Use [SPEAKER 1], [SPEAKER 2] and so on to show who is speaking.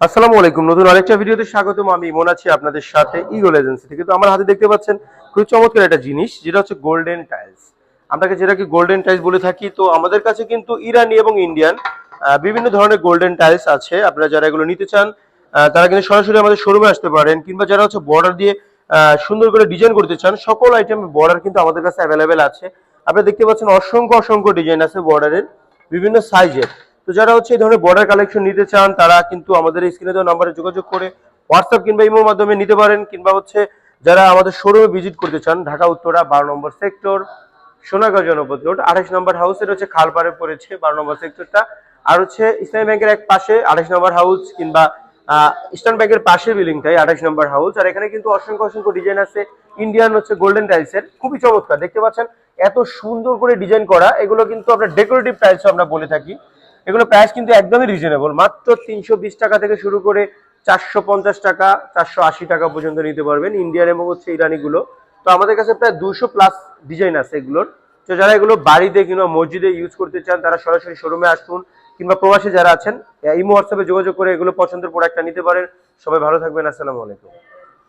[SPEAKER 1] আসসালামু আলাইকুম। নতুন আরেকটা ভিডিওতে স্বাগতম। আমি ইমন আছি আপনাদের সাথে ইগল এজেন্সি থেকে। তো আমার হাতে দেখতে পাচ্ছেন খুব চমৎকার একটা জিনিস, যেটা হচ্ছে গোল্ডেন টাইলস আপনাকে যেটাকে গোল্ডেন টাইলস বলে থাকি? তো আমাদের কাছে কিন্তু ইরানি এবং ইন্ডিয়ান বিভিন্ন ধরনের গোল্ডেন টাইলস আছে। আপনারা যারা এগুলো নিতে চান তারা কিন্তু সরাসরি আমাদের শোরুমে আসতে পারেন, কিংবা যারা হচ্ছে বর্ডার দিয়ে সুন্দর করে ডিজাইন করতে চান, সকল আইটেম বর্ডার কিন্তু আমাদের কাছে অ্যাভেলেবেল আছে। আপনারা দেখতে পাচ্ছেন অসংখ্য অসংখ্য ডিজাইন আছে বর্ডারের বিভিন্ন সাইজের তো যারা হচ্ছে এই ধরনের বর্ডার কালেকশন নিতে চান, তারা কিন্তু আমাদের এই স্ক্রিনে দেওয়া নাম্বারে যোগাযোগ করে হোয়াটসঅ্যাপ কিংবা ইমোর মাধ্যমে নিতে পারেন, কিংবা হচ্ছে যারা আমাদের শোরুমে ভিজিট করতে চান, ঢাকা, উত্তরা, বারো নম্বর সেক্টর সোনাগাঁও জনপদ রোড আঠাশ নম্বর হাউস এটা হচ্ছে খালপাড়ে পড়েছে বারো নম্বর সেক্টরটা আর হচ্ছে ইসলামী ব্যাংকের এক পাশে আঠাশ নম্বর হাউস কিংবা ইস্টার্ন ব্যাংকের পাশে বিল্ডিংটাই আঠাশ নম্বর হাউস আর এখানে কিন্তু অসংখ্য অসংখ্য ডিজাইন আছে। ইন্ডিয়ান হচ্ছে গোল্ডেন টাইলসের খুবই চমৎকার। দেখতে পাচ্ছেন, এত সুন্দর করে ডিজাইন করা, এগুলো কিন্তু আমরা ডেকোরেটিভ টাইলস আমরা বলে থাকি। এগুলো প্রাইস কিন্তু একদমই রিজনেবল মাত্র তিনশো বিশ টাকা থেকে শুরু করে চারশো পঞ্চাশ টাকা, চারশো আশি টাকা পর্যন্ত নিতে পারবেন ইন্ডিয়ান এবং হচ্ছে ইরানিগুলো। তো আমাদের কাছে প্রায় দুশো প্লাস ডিজাইন আছে এগুলোর। তো যারা এগুলো বাড়িতে কিংবা মসজিদে ইউজ করতে চান, তারা সরাসরি শোরুমে আসুন কিংবা প্রবাসী যারা আছেন ইমো হোয়াটসঅ্যাপে যোগাযোগ করে এগুলো পছন্দের প্রোডাক্টটা নিতে পারেন। সবাই ভালো থাকবেন, আসসালামু আলাইকুম।